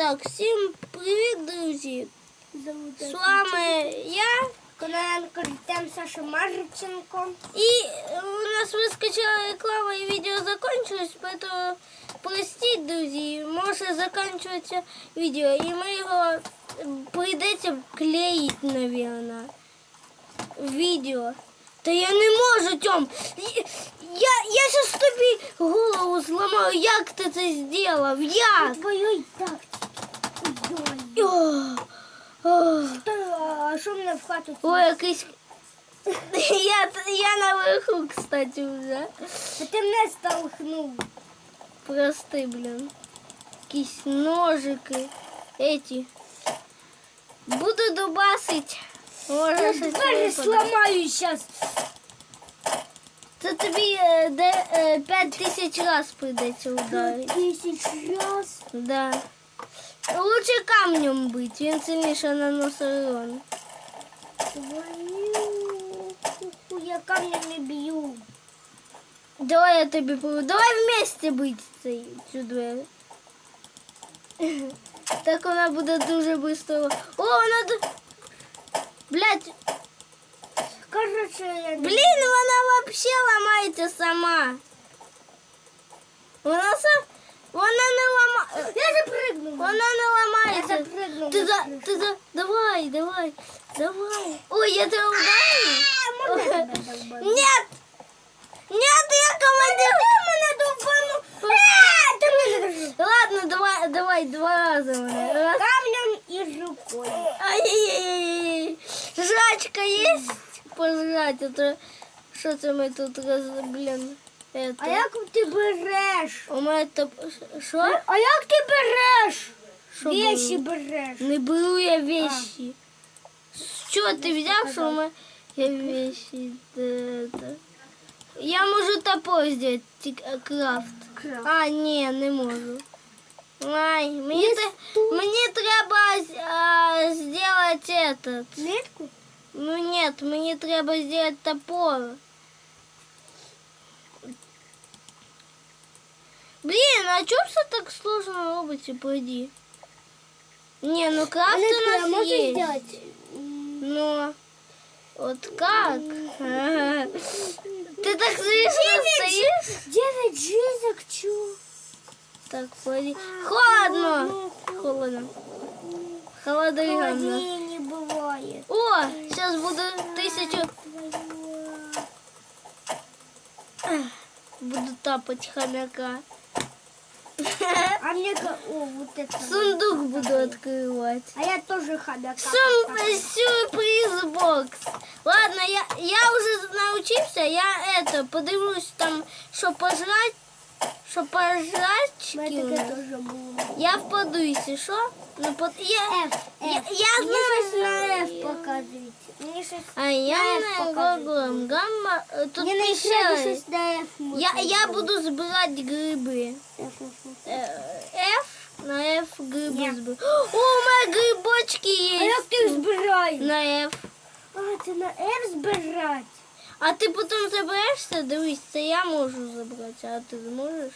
Так, всім привіт, друзі! З вами я. Кононенко Артем Саша Марченко. І у нас вискочила реклама і відео закончилось, поэтому простіть, друзі, може закінчуватися відео. І ми його прийдеться клеїти, наверное. Відео. Та я не можу, Тьом. Я, я сейчас тобі голову зламаю. Як ти це зробив? Як? Твою і що мене в хату? Ой, якийсь. Я, я наверху, кстати, вже. А ти мене столкнув. Прости, блін. Якісь ножики. Эти. Буду дубасить. Може, Я щось двері випаде. сломаю зараз. Це тобі е, де, е, п'ять тисяч раз прийдеться ударити. Тисяч раз. Да. Лучше камнем бить, він сильніше наносить урон. Твою куху, я камнем не б'ю. Давай я тобі поведу. Давай вместе бить цей, цю двері. Так вона буде дуже швидко. О, вона ду- Блядь, Короче, я не... блін, вона вообще ламається сама. Вона сам. Вона не ламає. Я запрыгнув. Вона не Я ламається. запрыгнув. Ти за, ти за, давай, давай, давай. Ой, я тебе ударю. А, можна тебе долбанути? Нет! Нет, я командир! мене довбану. А, ти мене держи. Ладно, давай, давай, два рази мене. Раз. Камнем і рукою. Ай-яй-яй. Жрачка есть? Пожрать, это що це ми тут роз... блін. Это. А як ти береш? У мене то... Що? А як ти береш? Що Вещі беру? береш. Не беру я вещи. Що ти взяв, що у мене я вещи? Это. Я можу топор зробити, тільки крафт. А, ні, не можу. Ай, мені, Є те- тут. мені треба а, зробити этот. Нитку? Ну нет, мені треба зробити топор. Блін, а чому все так сложно робиться, пойди? Не, ну крафт у нас можеш есть. зробити? Но вот как? Ты так смешно стоишь? Дев'ять жизок чу. Так, пойди. Холодно. Холодно. Холодно. Холоднее не бывает. О, сейчас буду тысячу... Буду тапать хомяка. А мне... О, вот это. Сундук буду открывать. А я тоже хомяка. Сум сюрприз бокс. Ладно, я, я уже научился, я это, подивлюсь там, что пожрать, что пожрать. Мы таке тоже було. Я впаду, если что. Ну, под... я, F, я, F. я Мені щось на знаю. F показують. Мені щось... А я F на показують. Google Гамма. е, Тут Мені на екрані пише. щось на F Я, можна я було. буду збирати гриби. F, F, F. Е, F на F гриби Ні. збираю. О, у мене грибочки А є. як ти збираєш? На F. А, це на F збирати. А ти потім заберешся? Дивись, це я можу забрати, а ти зможеш?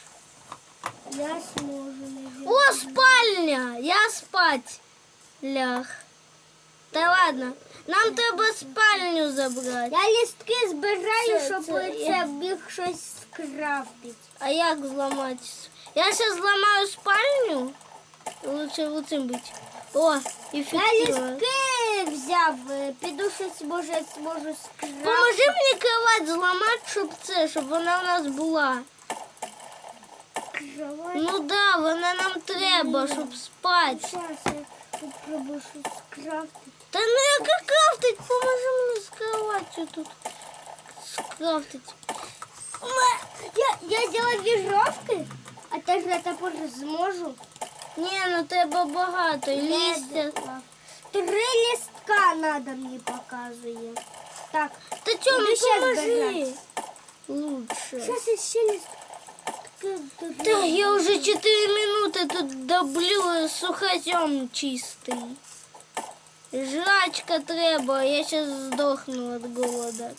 Я зможу. не О, спальня! Я спать ляг. Та ладно, нам треба спальню забрати. Я листки збираю, Це- щоб це це, я- міг щось скрафтити. А як зламати? Я зараз зламаю спальню. Лучше в цим бути. О, Я ефективно листки взяв, е, піду щось може зможу скрафтити. Поможи мені кровать зламати, щоб це, щоб вона у нас була. Кровать. Ну да, вона нам треба, щоб спати. Зараз я попробую щось скрафтити. Та ну яка крафтить, поможи мені з кроваттю тут скрафтити. Я, я зробила віжовки, а теж на топор зможу. Ні, ну треба багато. і Листя. Три листка надо мені показує. Так, Та чому Буду не щас поможи? збирати. Лучше. зараз я ще листки. Та я вже 4 минути тут доблю сухозем чистий. Жрачка треба, я зараз здохну від голода.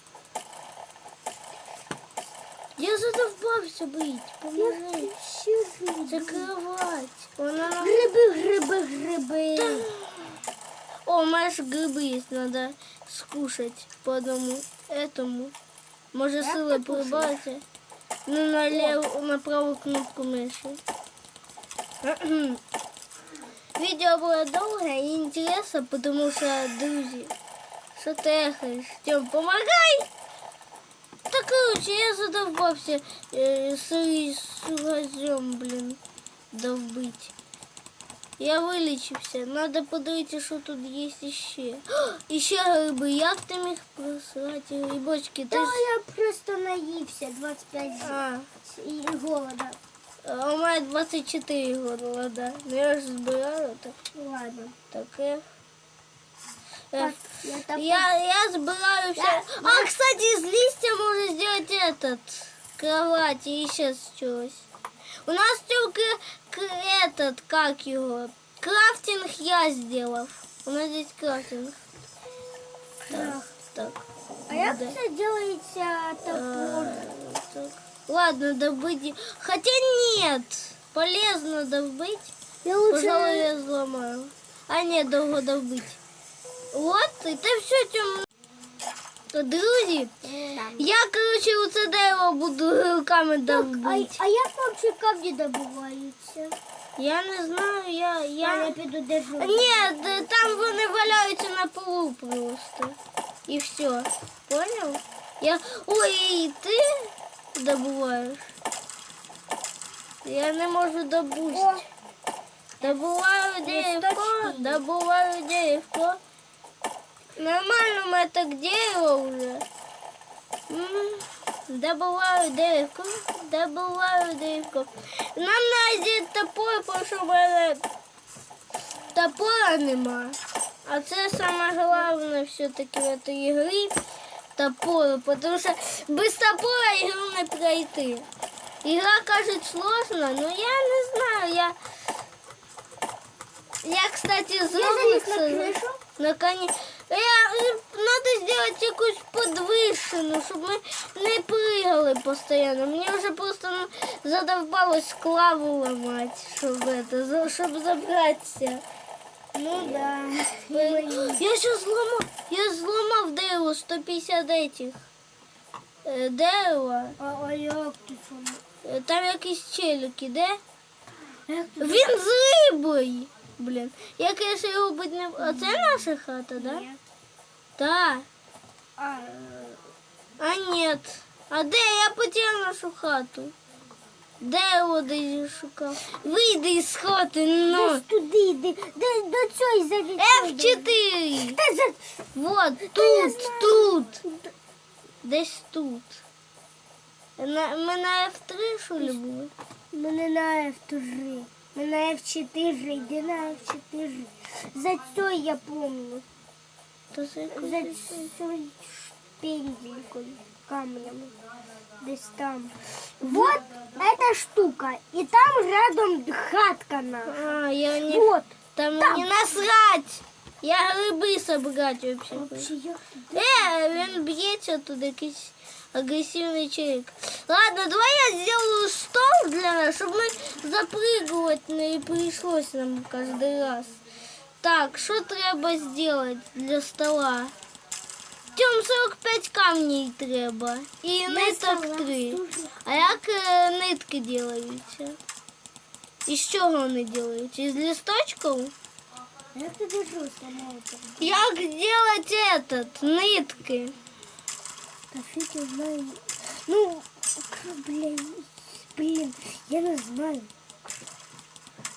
Я задовбався бить, поможи. Ще Це кровать. Вона нам Гриби, гриби. тебе гриби. О, у меня же грибы есть, надо скушать по одному этому. Может, кушаешь? прибавить? Ну, на, лев, на правую кнопку мыши. Видео было долгое и интересно, потому что, друзья, что ты эхаешь? Тем, помогай! Так, короче, я задолбался э, с, с газем, блин, долбить. Я вилічився. Надо подивитися, що тут є ще. І ще гриби. Як ти міг просрати грибочки? Ти Та ж... я просто наївся 25 А, і голода. а у мене 24 года, да. Ну я ж збираю так. Ладно. Таке. Е, Так, я так Я, я збираю все. Я- А, кстати, из листья можно сделать этот кровать и еще чогось. У нас только этот, как его, крафтинг я сделал. У нас здесь крафтинг. Так, так. А як да. це делається топор? Э, так. Ладно, добыть. Хотя нет, полезно добыть. Я Пожалуй, лучше... я взломаю. А нет, довго добыть. Вот, це все тем. Друзі, я, короче, у це дерево буду руками А, довбити. а як вообще камні добуваються? Я не знаю, я. Я не піду держу. Ні, там вони валяються на полу просто. І все. Понял? Я. Ой, і ти добуваєш. Я не можу добути. Добываю деревко, добываю деревко. Нормально меня так дерево уже. Добываю деревко, добываю деревко. Нам взяти топор, тому що в мене топора нема. А це саме головне все-таки в этой игрі топор, потому що без топора ігру не пройти. Игра кажуть сложно, но я не знаю, я я, кстати, зробив. Наконец. Я, надо сделать якусь подвишену, щоб ми не пригали постійно. Мені вже просто ну, задовбалось клаву ламати, щоб, это, за- щоб забратися. Ну да. Я ще зламав, я зламав дерево 150 этих. Е, Дерева. А, а як ти? Е, Там якісь челюки, де? Він з рибою. Блін. Я, конечно, його бить не... А це наша хата, да? Ні. Так. А, А нет. А де я потеряв нашу хату? Де його десь шукав? Вийди із хати, ну. десь туди йди, де до цієї залітай. F4. Та за... Вот, тут, тут. Десь тут. На, ми на F3, що ли були? Мене на F3. Ми на F4, йди на F4. За це я помню. То це якось- За цією шпенделькою, камнями. Десь там. Вот эта штука. И там рядом хатка наша. А, я не... Вот. Там там. мені насрать. Я гриби собрать вообще. хочу. Вообще, я... Е, він б'ється тут якийсь агресивний чоловік. Ладно, давай я сделаю стол для нас, щоб ми запрыгувати не прийшлось нам кожен раз. Так, що треба зробити для стола? Тьом 45 камней треба. І ниток стола 3. дуже. А як е, нитки делаються? Із чого вони делаються? Із листочків? Як ти держу сама это? Як делать этот? Нитки? Та фиг я знаю. Ну, блин, блин, я не знаю.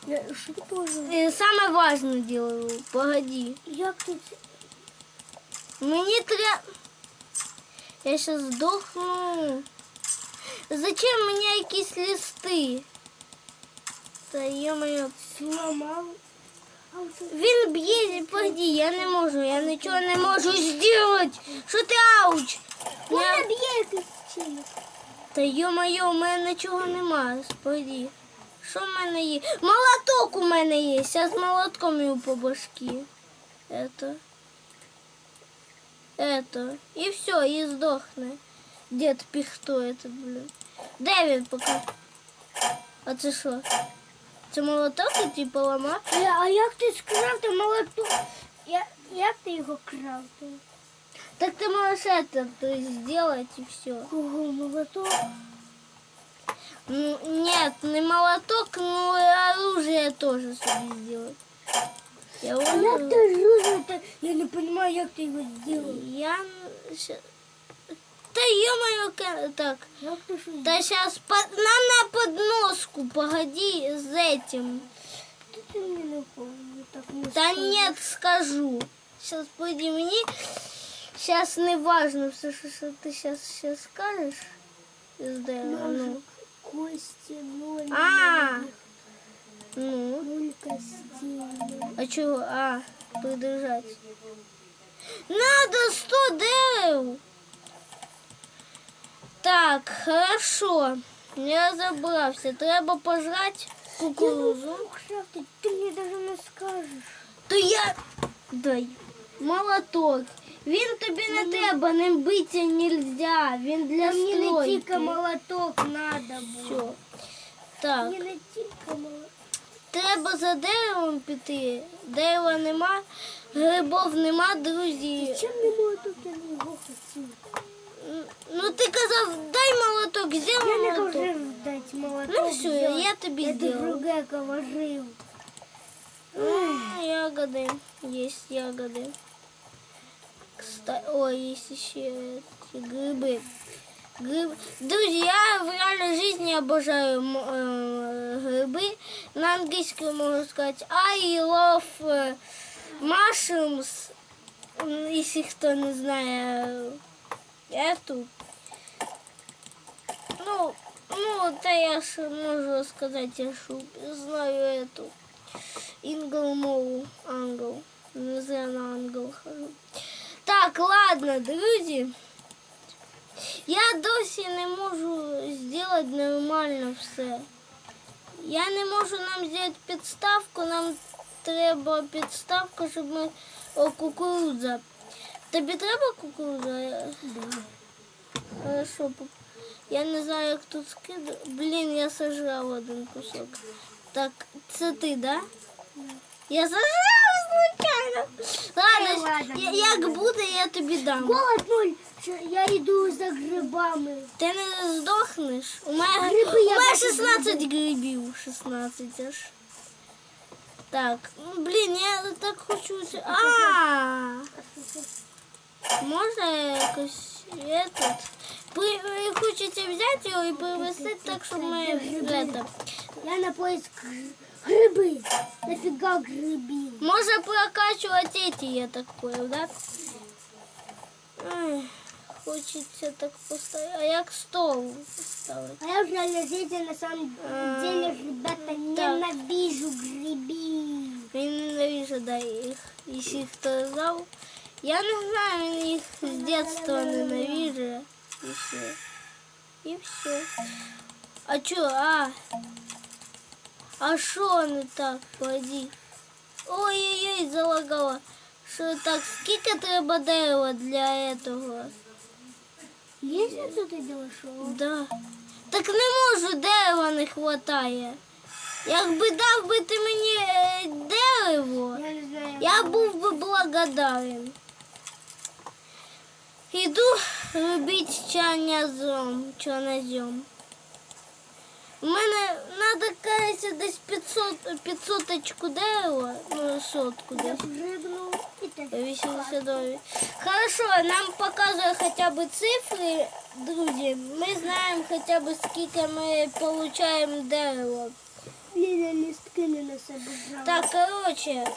Я, що ти тоже? Е, Саме важне делаю. Погоди. Як ти це? Мені треба. Я сейчас здохну. Зачем мені якісь листи? Та йо-моє. Сломав? А оце- Він б'є, погоди, я не можу, я нічого не можу зробити. Що ти ауч? Вона Я... б'є якийсь чинок. Та йо-моє, у мене нічого немає. Погоди. Що в мене є? Молоток у мене є. Я з молотком його по башки. Это. Это. І все, і здохне. Дід піхто этот, блін. Де він поки? А це що? Це молоток і типу ламати? А, я- а як ти скрафтив молоток? Я, як ти його крафтив? Так ты можешь это то есть, сделать и все. Кого молоток? Нет, не молоток, но и оружие тоже себе сделать. Я А як уже... ти оружие? Та- Я не розумію, як ти його зробив. Я... Да ё-моё, так. Да сейчас нам на подноску, погоди с этим. Да нет, скажу. Сейчас пойди мне. Сейчас не важно, все, что, что ты сейчас, сейчас скажешь. Из дерева, ну. Ножик, кости, ноль. А. Ну. Ноль костей. А чего? А, придержать. Надо 100 дерев. Так, хорошо. Я забрався. Треба пожрать кукурузу. Ти мені навіть не скажеш. То я. Дай. Молоток. Він тобі не треба, ним битися нельзя. Він для Мені не стройки. тільки молоток треба було. Все. Так. Мені не тільки молоток. Треба за деревом піти. Дерева нема, грибов нема, друзі. Чим не молоток, я не його хотів. Ну ти казав, дай молоток, зі Я не молоток. кажу дати молоток. Ну все, взяти. я тобі Я сделаю. друге положив. М, Ягоды. Есть ягоды. Кстати, ой, есть еще грибы. Гриб... Друзья, в реальной жизни обожаю э, грибы. На английском могу сказать I love э, mushrooms. Если кто не знает эту. Ну, ну, да я ж могу сказать, я шо знаю эту. Інгл мову, ангел. Не зря на ангел хожу. Так, ладно, друзі. Я досі не можу зробити нормально все. Я не можу нам зробити підставку, нам треба підставка, щоб ми. О, кукурудза. Тобі треба кукурудза? Хорошо. пап- Я не знаю, як тут скидати. Блін, я сожрав один кусок. Так, це ти, да? Я сожрав случайно. Ладно, ладно, я- як буде, я тобі дам. Голод нуль. Що Я йду за грибами. Ти не здохнеш. У мене, Гриби я у мене бачу, 16 грибів. 16 аж. Так, ну, блін, я так хочу. це- А! Можна якось этот. При- Хочеться взяти його і привезти так, щоб ми это, Я на поиск гр- гриби. Нафіга грибів? Можно прокачивать эти, я так понял, да? Ай, хочется так поставить. А як стол поставить? А я в реальной жизни на самом А, деле, ребята, так. ненавижу грибів. Я ненавижу, да, их. Если кто знал. Я не знаю, я их с детства ненавижу. И все. И все. А чё, а? А шо не так? Пойди. Ой-ой-ой, залагала. Що так, скільки треба дерева для этого? Есть тут ты делаешь? Да. Так не можу, дерева не хватає. Якби дав би ти мені е, дерево, Я знаю. я був би благодарен. Іду робити чорнозем, чорнозем. У мене треба, кажеться, десь 500, 500 очку дерева, ну, сотку Я десь. прыгнул и так. 89. Хорошо, нам показує хоча б цифри, друзі. Ми знаємо хоча б скільки ми отримуємо дерева. Ліля листки не на себе брала. Так, коротше,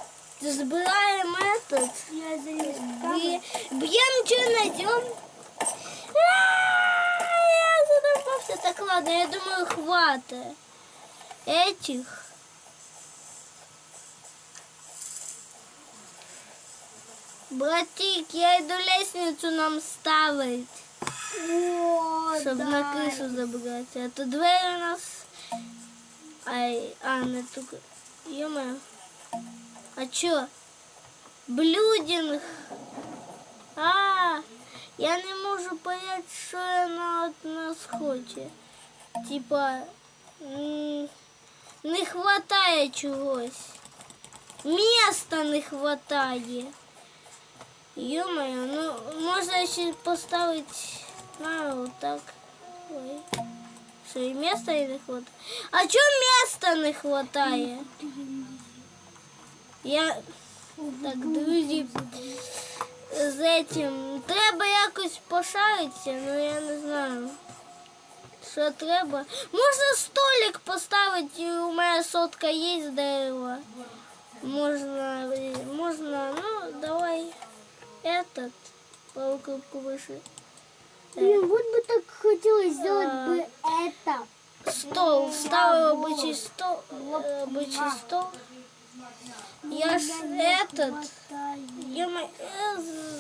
збираємо этот. Я за листками. Б'є- Б'ємо чорнозем. А, Я думаю, хватить. Этих. Братик, я йду лестницю нам ставить. О, Щоб да. на кришу забратися. А то двері у нас. Ай, а, не ту. Йома. А чо? Блюдинг. А, я не можу понять, що вона от нас хоче. Типа. м, Не хватає чогось. Міста не хватає. Йо-моє, ну можна ще поставити на отак. Ой. Що і міста і не хватає. А чого міста не хватає? Я так, друзі, з этим треба якось пошаритися, ну я не знаю. Що треба? Можна столик поставити, і у мене сотка є з дерева. Можна, е, можна, ну давай этот полукрупку выше. Блин, вот бы так хотелось сделать А. бы это. Стол, ставив робочий стол, е, робочий стол. Я ж этот, я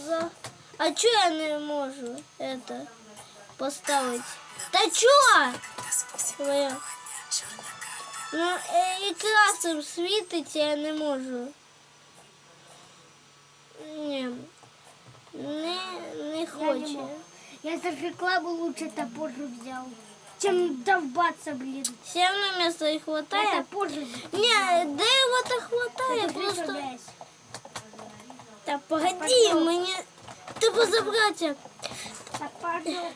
за... А чё я не можу это поставить? Та чё? Твоя. Ну, е, і красим світиться я не можу. Ні. Не, не хоче. Я за рекламу лучше топор взял, чем долбаться, блин. Все равно места не Я хватает. топор же Ні, дерева-то хватає, просто... представляюсь. Та погоди, мені... Треба забрати. Топор же.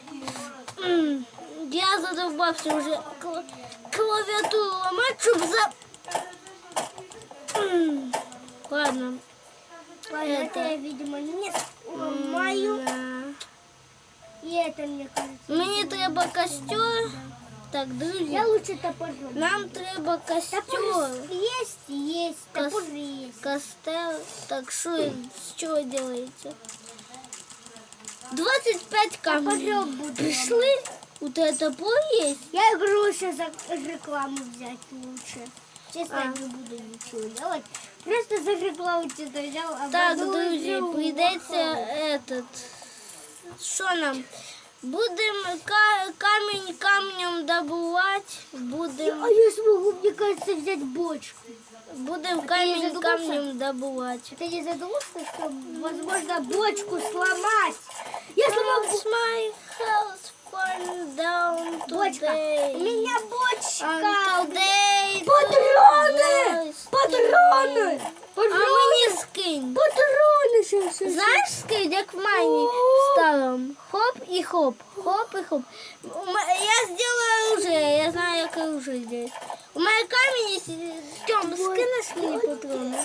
М, Я задовбався вже кла- клавіатуру ламати, щоб за... М, Ладно. Ладно, Это. это я, видимо, не сломаю. М, И это, мне кажется. Мені треба костер. Так, друзі, Я лучше топор же. нам треба костер. Топор есть, есть. Кос- Топор же есть. Костер. Так, що з чого делаете? 25 камней. Топором буду. Пришли? У тебя топор есть? Я игру сейчас за рекламу взять лучше. Честно, А. я не буду ничего делать. Просто за рекламу что-то взял, а Так, потом друзі, игру прийдеться вахал. этот. Що нам? Будемо ка- камінь камнем добувати. А Будемо я смогу, мне кажется, взять бочку. будем не камінь задумався? камнем добувати. Ты не задумался, что возможно бочку сломать? Я сломал It's my house fall down бочка. today. У меня And бочка. today Патроны! the Патроны! А мені Патроны! скинь. Патроны! Сейчас, сейчас. Знаєш, скинь, як в майні старому. Хоп і хоп, хоп і хоп. У ме- Я зробила оружие, я знаю, як оружие зробити. У мене камінь є. Тьом, скинеш мені патрони?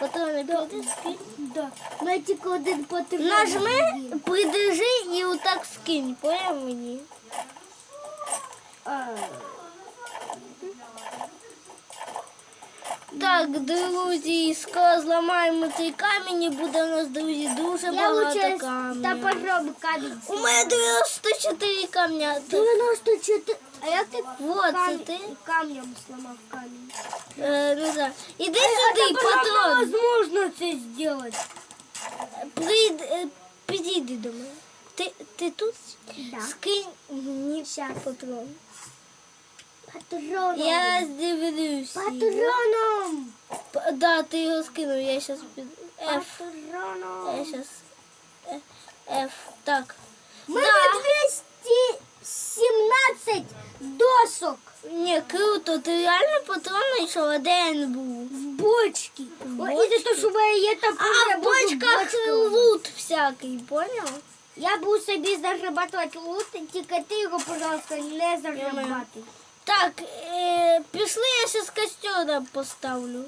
Патрони піди, скинь. Да. На тільки один патрон. Нажми, придержи і отак скинь, поняв мені? А, Так, друзі, скоро зламаємо цей камінь і буде у нас, друзі, дуже багато лучше камня. топором камінь. У мене 94 камня. 94. А я ти вот а це ти? камнем сломав камень. Е, ну да. Іди а сюди, потом. Невозможно це зробити. Прийди, е, підійди до мене. Ты, ти тут? Да. Скинь мені сейчас патрон. Патроном. Я здивлюсь. Патроном. П- Да, ты его скинул. я сейчас F. Патроном. Я сейчас. Э, F. Так. Ми да. 200 17 досок. Не круто, ти реально патрони, що один був. В бочці. О, і то, що є там а в бочках лут всякий, поняв? Я буду собі заграбатувати лут, тільки ти його, пожалуйста, не заграбатуй. Так, е, пішли, я зараз костер поставлю.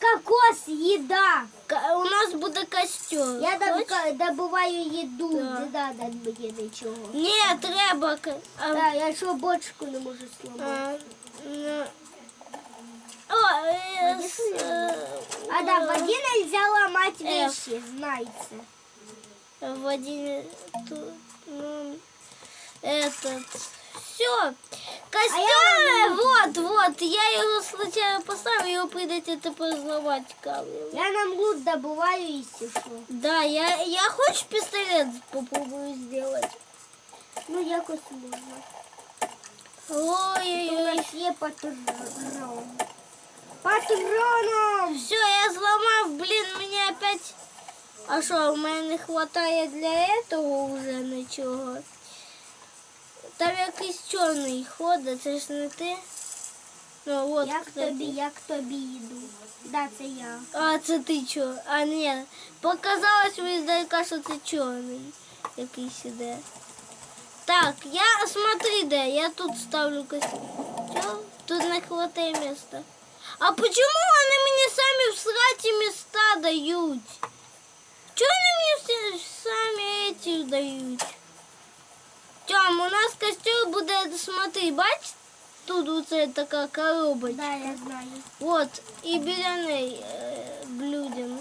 Кокос, їда. Ка- У нас буде костер. Я Хочеш? доб- добуваю їду, Да. не надо мені нічого. Ні, треба. к- А, Да, я що бочку не можу сломати. а, ну, о, е, Води с- сюди. е, А да, в воді нельзя ламати Э. вещи, знаєте. в один тут, ну, этот, все. Костер, вот, вот, я його случайно поставив, його прийдеться тепер зламати камнем. Я нам лут добуваю, якщо що. Да, я, я хочу пистолет попробую сделать. Ну, якось можна. У Ой-ой-ой. нас є патрон. Патроном! Все, я зламав, блін, мені опять. А що, у мене не вистачає для этого вже нічого. Там якийсь чорний ходить, це ж не ти. Ну, от, Як кстати. тобі, як тобі їду? Да, це я. А це ти чо? А ні, показалось мені здалека, що це чорний якийсь іде. Так, я смотри, де, я тут ставлю костюм. Тут не хватає міста. А почему вони мені самі в сраті міста дають? Чого вони мені всі самі эти дають? Тьом, у нас костюм буде, смотри, бач, тут оце така коробочка. Да, я знаю. Вот, і біля неї е, блюдем.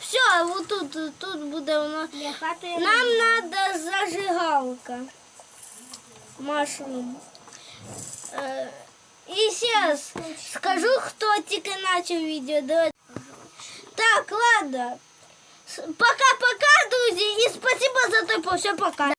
Все, вот тут, тут буде у нас. Я хату я Нам не надо зажигалка. Машрум. Е, і зараз скажу, хто тільки почав відео. Давай. Так, ладно. С- Пока-пока, друзі, і спасибо за те, все, пока.